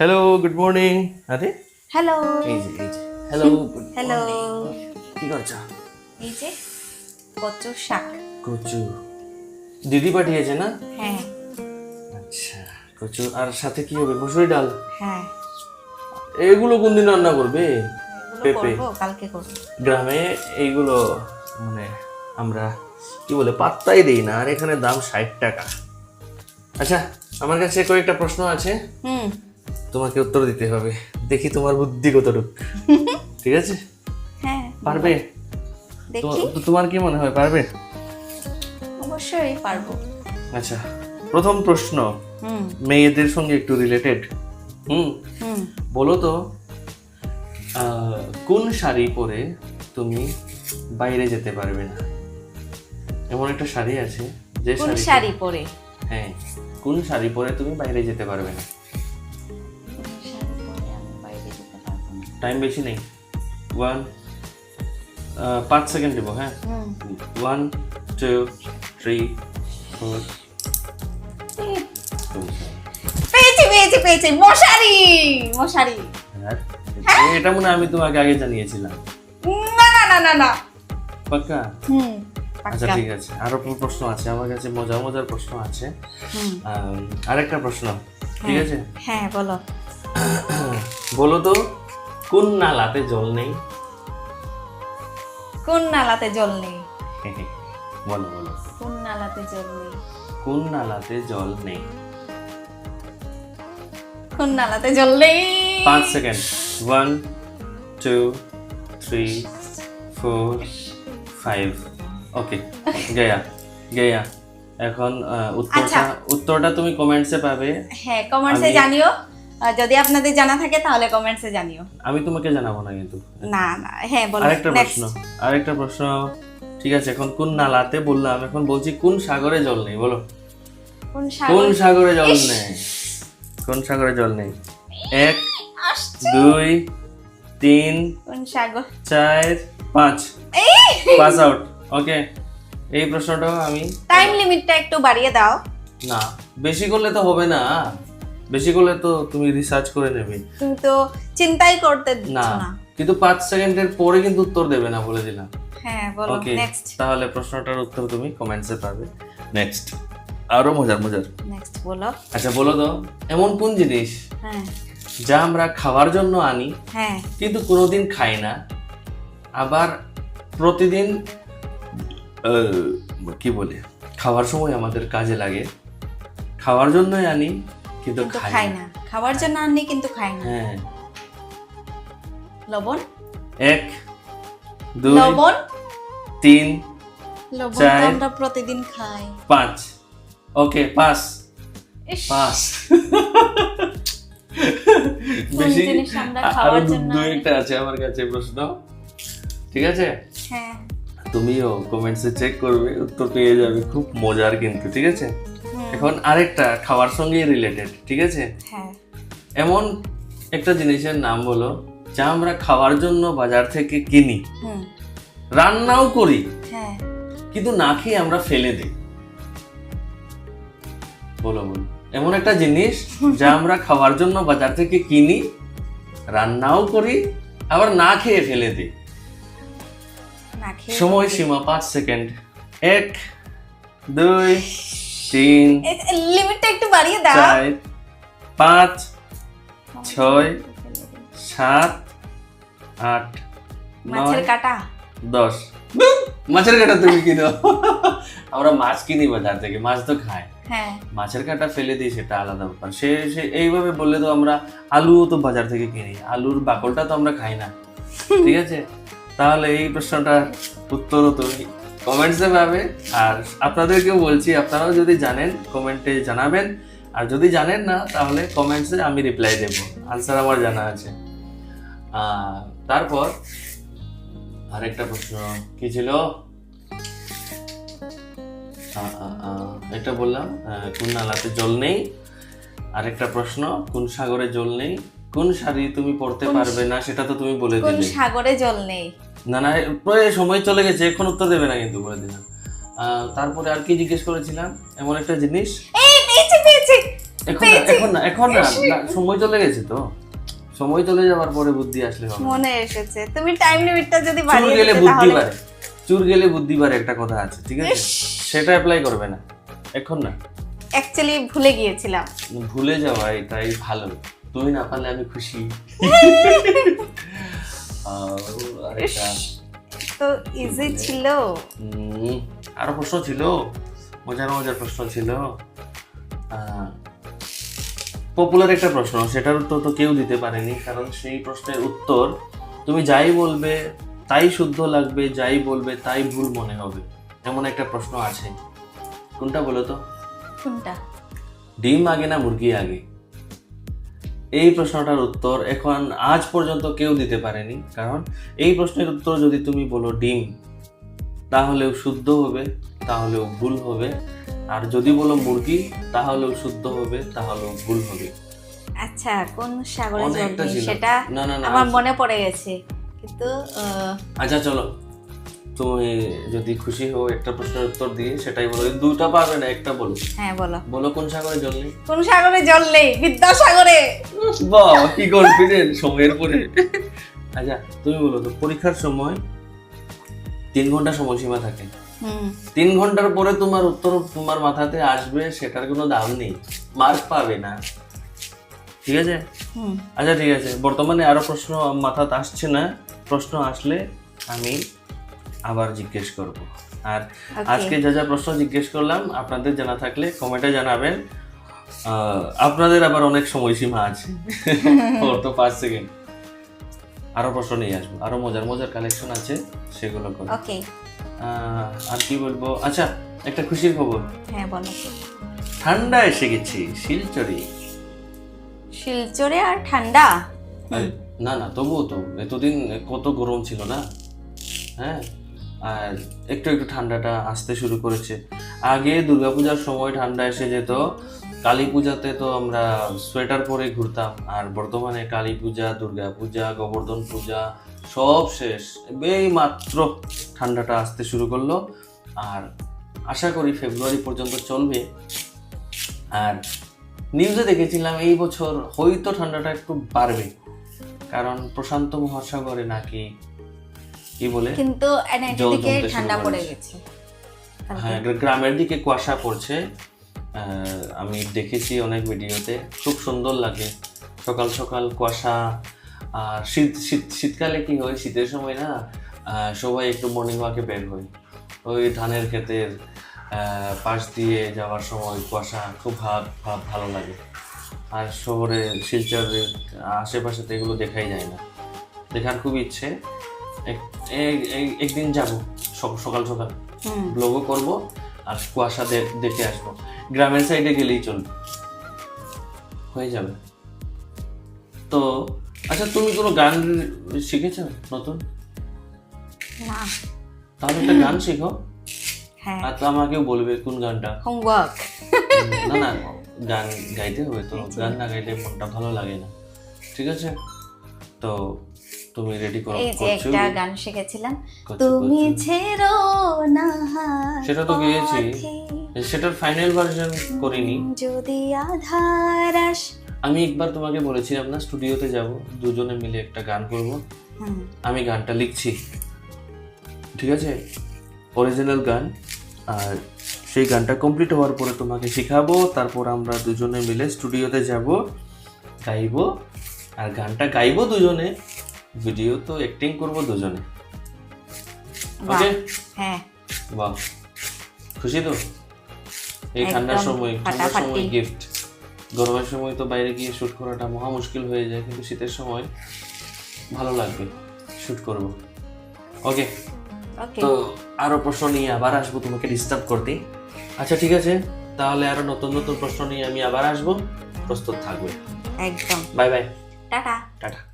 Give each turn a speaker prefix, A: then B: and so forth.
A: Hello good morning আরে
B: hello
A: এই যে এই যে। হ্যালো
B: হ্যালো
A: কি করছ?
B: এই যে কচু শাক।
A: কচু দিদি পাঠিয়েছে না?
B: হ্যাঁ।
A: আচ্ছা কচু আর সাথে কি হবে? মুসুরি ডাল?
B: হ্যাঁ।
A: এগুলো কোন দিন রান্না করবে? পেঁপে।
B: করব কালকে করব।
A: গ্রামে এইগুলো মানে আমরা কি বলে পাত্তাই দিই না। আর এখানে দাম ষাট টাকা। আচ্ছা আমার কাছে কয়েকটা প্রশ্ন আছে।
B: হুম।
A: তোমাকে উত্তর দিতে হবে। দেখি তোমার বুদ্ধি কতটুক। ঠিক আছে?
B: হ্যাঁ
A: পারবে?
B: দেখি।
A: তোমার কি মনে হয় পারবে?
B: অবশ্যই পারব।
A: আচ্ছা প্রথম প্রশ্ন। মেয়েদের সঙ্গে একটু রিলেটেড হুম? বলো তো কোন শাড়ি পরে তুমি বাইরে যেতে পারবে না? এমন একটা শাড়ি আছে যে শাড়ি
B: পরে?
A: হ্যাঁ কোন শাড়ি পরে তুমি বাইরে যেতে পারবে না? টাইম বেশি নেই। ওয়ান পাঁচ সেকেন্ড দেবো হ্যাঁ? ওয়ান টু থ্রি ফোর
B: পেয়েছি পেয়েছি পেয়েছি। মশারি মশারি।
A: এটা মনে হয় আমি তোমাকে আগে জানিয়েছিলাম।
B: না না না না না।
A: পাক্কা?
B: হুম
A: আচ্ছা। ঠিক আছে। আরও প্রশ্ন আছে? আমার কাছে মজার মজার প্রশ্ন আছে। আরেকটা প্রশ্ন ঠিক আছে?
B: হ্যাঁ বলো।
A: বলো তো। কোন নালাতে জল নেই?
B: কোন নালাতে জল নেই?
A: বলো বলো।
B: কোন নালাতে জল নেই?
A: কোন নালাতে জল নেই?
B: কোন নালাতে জল নেই?
A: পাঁচ second. One two three four five. Okay Gaya গয়া। এখন উত্তরটা
B: আচ্ছা।
A: উত্তরটা তুমি কমেন্টসে পাবে।
B: হ্যাঁ কমেন্টসে জানিও। যদি আপনাদের জানা থাকে তাহলে কমেন্টসে জানিও।
A: আমি তোমাকে জানাব না কিন্তু।
B: না না হ্যাঁ বলো।
A: আরেকটা প্রশ্ন। আরেকটা প্রশ্ন। ঠিক আছে এখন কোন নালাতে বললাম এখন বলছি কোন সাগরে জল নেই বলো।
B: কোন
A: কোন
B: সাগরে?
A: জল নেই? কোন সাগরে জল নেই? এক দুই তিন
B: কোন সাগর?
A: চার পাঁচ। পাস আউট ওকে এই প্রশ্নটা আমি
B: টাইম লিমিটটা একটু বাড়িয়ে দাও।
A: না বেশি করলে তো হবে না। বেশি করলে তো তুমি রিসার্চ করে নেবে।
B: তুমি তো চিন্তাই করতে
A: না কিন্তু পাঁচ সেকেন্ডের পরে কিন্তু উত্তর দেবে না বলে দিলাম।
B: হ্যাঁ বলো নেক্সট
A: তাহলে প্রশ্নটার উত্তর তুমি কমেন্টসে পাবে। নেক্সট আরও মজার মজার।
B: নেক্সট বলো।
A: আচ্ছা বলো তো এমন কোন জিনিস
B: হ্যাঁ।
A: যা আমরা খাওয়ার জন্য আনি
B: হ্যাঁ।
A: কিন্তু কোনোদিন খাই না আবার প্রতিদিন কি বলে খাওয়ার সময় আমাদের কাজে লাগে খাওয়ার জন্যই আনি কিন্তু খাই না।
B: খাবার জন্য আননি কিন্তু খাই না।
A: হ্যাঁ।
B: লবণ?
A: এক দুই
B: লবণ?
A: তিন
B: লবণ আমরা প্রতিদিন খাই।
A: পাঁচ। ওকে পাঁচ। পাঁচ। বেশি আরও দু-
B: জন্য
A: দু
B: আনি?
A: একটা আছে আমার কাছে প্রশ্ন। ঠিক আছে?
B: হ্যাঁ।
A: তুমিও কমেন্টসে চেক করবে উত্তর পেয়ে যাবে। খুব মজার কিন্তু ঠিক আছে? এখন আরেকটা খাওয়ার সঙ্গেই রিলেটেড ঠিক আছে?
B: হ্যাঁ।
A: এমন একটা জিনিসের নাম বলো যা আমরা খাওয়ার জন্য বাজার থেকে কিনি। রান্নাও করি
B: হ্যাঁ।
A: কিন্তু না খেয়ে আমরা ফেলে দিই। বলো বলো। এমন একটা জিনিস যা আমরা খাওয়ার জন্য বাজার থেকে কিনি রান্নাও করি আবার না খেয়ে ফেলে দিই। সময় সীমা পাঁচ সেকেন্ড। এক দুই। তিন
B: লিমিটটা একটু বাড়িয়ে দাও।
A: চার পাঁচ ছয় সাত আট
B: মাছের কাটা।
A: দশ। মাছের কাটা তুমি কিনো আমরা মাছ কিনি বাজার থেকে মাছ তো খাই
B: হ্যাঁ।
A: মাছের কাটা ফেলে দিই সেটা আলাদা ব্যাপার। সে সে এইভাবে বললে তো আমরা আলুও তো বাজার থেকে কিনি আলুর বাকলটা তো আমরা খাই না। ঠিক আছে? তাহলে এই প্রশ্নটার উত্তরও তুমি কমেন্টসে পাবে আর আপনাদেরকেও বলছি আপনারাও যদি জানেন কমেন্টে জানাবেন। আর যদি জানেন না তাহলে কমেন্টসে আমি রিপ্লাই দেব। আনসার আমার জানা আছে। তারপর আরেকটা প্রশ্ন কি ছিল? এটা বললাম কোন নালাতে জল নেই? আরেকটা প্রশ্ন কোন সাগরে জল নেই? কোন শাড়ি তুমি পরতে পারবে না সেটা তো তুমি বলে দিলে।
B: কোন সাগরে জল নেই?
A: না না প্রায় সময় চলে গেছে এখন উত্তর দেবে না কিন্তু বলে দিলাম তারপরে আর কি জিজ্ঞেস করেছিলাম? এমন একটা জিনিস? এখন না এখন না সময় চলে গেছে তো। সময় চলে যাওয়ার পরে বুদ্ধি আসলে
B: মনে এসেছে। তুমি টাইম লিমিটটা যদি বাড়িয়ে
A: গেলে বুদ্ধি বাড়ে। চুর গেলে বুদ্ধি বাড়ে একটা কথা আছে ঠিক আছে? সেটা অ্যাপ্লাই করবে না। এখন না।
B: অ্যাকচুয়ালি ভুলে গিয়েছিলাম।
A: ভুলে যাওয়া এটাই ভালো। তুমি না পারলে আমি খুশি।
B: তো ইজি ছিল।
A: আরও প্রশ্ন ছিল? মজার মজার প্রশ্ন ছিল। পপুলার একটা প্রশ্ন সেটার উত্তর তো কেউ দিতে পারেনি কারণ সেই প্রশ্নের উত্তর তুমি যাই বলবে তাই শুদ্ধ লাগবে যাই বলবে তাই ভুল মনে হবে এমন একটা প্রশ্ন আছে। কোনটা বলো তো?
B: কোনটা?
A: ডিম আগে না মুরগি আগে? এই প্রশ্নটার উত্তর এখন আজ পর্যন্ত কেউ দিতে পারেনি কারণ এই প্রশ্নের উত্তর যদি তুমি বলো ডিম তাহলেও শুদ্ধ হবে তাহলেও ভুল হবে। আর যদি বলো মুরগি তাহলেও শুদ্ধ হবে তাহলেও ভুল হবে।
B: আচ্ছা কোন সাগরে সেটা আমার মনে পড়ে গেছে। কিন্তু
A: আচ্ছা চলো। তুমি যদি খুশি হও একটা প্রশ্নের উত্তর দিয়ে সেটাই বলো। দুইটা পারবে না একটা বলো।
B: হ্যাঁ বলো।
A: বলো কোন সাগরে জল নেই
B: কোন সাগরে জল নেই বিদ্যাসাগরে।
A: বাহ কি কনফিডেন্ট সময়ের পরে। আচ্ছা তুমি বলো তো পরীক্ষার সময় তিন ঘণ্টা সময়সীমা থাকে। তিন ঘণ্টার পরে তোমার উত্তর তোমার মাথাতে আসবে সেটার কোনো দাম নেই। মার্ক পাবে না। ঠিক আছে? আচ্ছা ঠিক আছে। বর্তমানে আরও প্রশ্ন মাথাতে আসছে না। প্রশ্ন আসলে আমি আবার জিজ্ঞেস করব। আর আজকে যা যা প্রশ্ন জিজ্ঞেস করলাম আপনাদের জানা থাকলে কমেন্টে জানাবেন। আপনাদের আবার অনেক সময়সীমা আছে। ওর তো পাঁচ সেকেন্ড আরও প্রশ্ন নিয়ে আসব। আরও মজার মজার কালেকশন আছে সেগুলো করব।
B: ওকে
A: আর কি বলব? আচ্ছা একটা খুশির খবর।
B: হ্যাঁ বলো।
A: ঠান্ডা এসে গেছি শিলচরি।
B: শিলচরে আর ঠান্ডা?
A: না না তবুও তো এতদিন কত গরম ছিল না। হ্যাঁ আর একটু একটু ঠান্ডাটা আসতে শুরু করেছে। আগে দুর্গাপূজার সময় ঠান্ডা এসে যেত, কালী পূজাতে তো আমরা সোয়েটার পরে ঘুরতাম, আর বর্তমানে কালী পূজা, দুর্গা পূজা, গোবর্ধন পূজা সব শেষ। এই মাত্র ঠান্ডাটা আসতে শুরু করল, আর আশা করি ফেব্রুয়ারি পর্যন্ত চলবে। আর নিউজে দেখেছিলাম এই বছর হয়তো ঠান্ডাটা একটু বাড়বে, কারণ প্রশান্ত মহাসাগরে নাকি কি বলে?
B: কিন্তু দিকে ঠান্ডা পড়ে গেছে।
A: হ্যাঁ গ্রামের দিকে কুয়াশা পড়ছে। আমি দেখেছি অনেক ভিডিওতে। খুব সুন্দর লাগে। সকাল সকাল কুয়াশা। আর শীত শীত শীতকালে কি হয়? শীতের সময় না সবাই একটু মর্নিং ওয়াকে বের হয়। ওই ধানের ক্ষেতের পাশ দিয়ে যাওয়ার সময় কুয়াশা খুব ভাব ভাব ভালো লাগে। আর শহরে শিলচরের আশেপাশে তো এগুলো দেখাই যায় না। দেখার খুব ইচ্ছে। একদিন যাব সকাল সকাল। ব্লগও করব আর কুয়াশা দেখে আসব। গ্রামের সাইডে গেলেই চলবে। হয়ে যাবে। তো আচ্ছা তুমি কোনো গান শিখেছো নতুন?
B: না।
A: তাহলে একটা গান শিখো।
B: হ্যাঁ।
A: আর তো আমাকেও বলবে কোন গানটা।
B: হোমওয়ার্ক
A: না না গান গাইতে হবে তো। গান না গাইলে মনটা ভালো লাগে না। ঠিক আছে? তো তুমি রেডি করো?
B: এই যে একটা গান শিখেছিলাম। তুমি ছেড়ো না হাত
A: সেটা তো গেয়েছি। সেটার ফাইনাল ভার্সন করিনি।
B: যদি আধার আস
A: আমি একবার তোমাকে বলেছিলাম না স্টুডিওতে যাব দুজনে মিলে একটা গান করব। আমি গানটা লিখছি। ঠিক আছে? অরিজিনাল গান। আর সেই গানটা কমপ্লিট হওয়ার পরে তোমাকে শেখাবো। তারপর আমরা দুজনে মিলে স্টুডিওতে যাব গাইবো। আর গানটা গাইবো দুজনে। ভিডিও তো অ্যাক্টিং করব দুজনে। ওকে
B: হ্যাঁ।
A: বাহ। খুশি তো? এই ঠান্ডার সময় ঠান্ডার সময় গিফট গরমের সময় তো বাইরে গিয়ে শুট করাটা মহা মুশকিল হয়ে যায় কিন্তু শীতের সময় ভালো লাগবে শুট করব। ওকে
B: ওকে
A: তো আরও প্রশ্ন নিয়ে আবার আসব তোমাকে ডিস্টার্ব করতে। আচ্ছা ঠিক আছে। তাহলে আরও নতুন নতুন প্রশ্ন নিয়ে আমি আবার আসব। প্রস্তুত থাকবে।
B: একদম।
A: Bye bye
B: tata.
A: টাটা।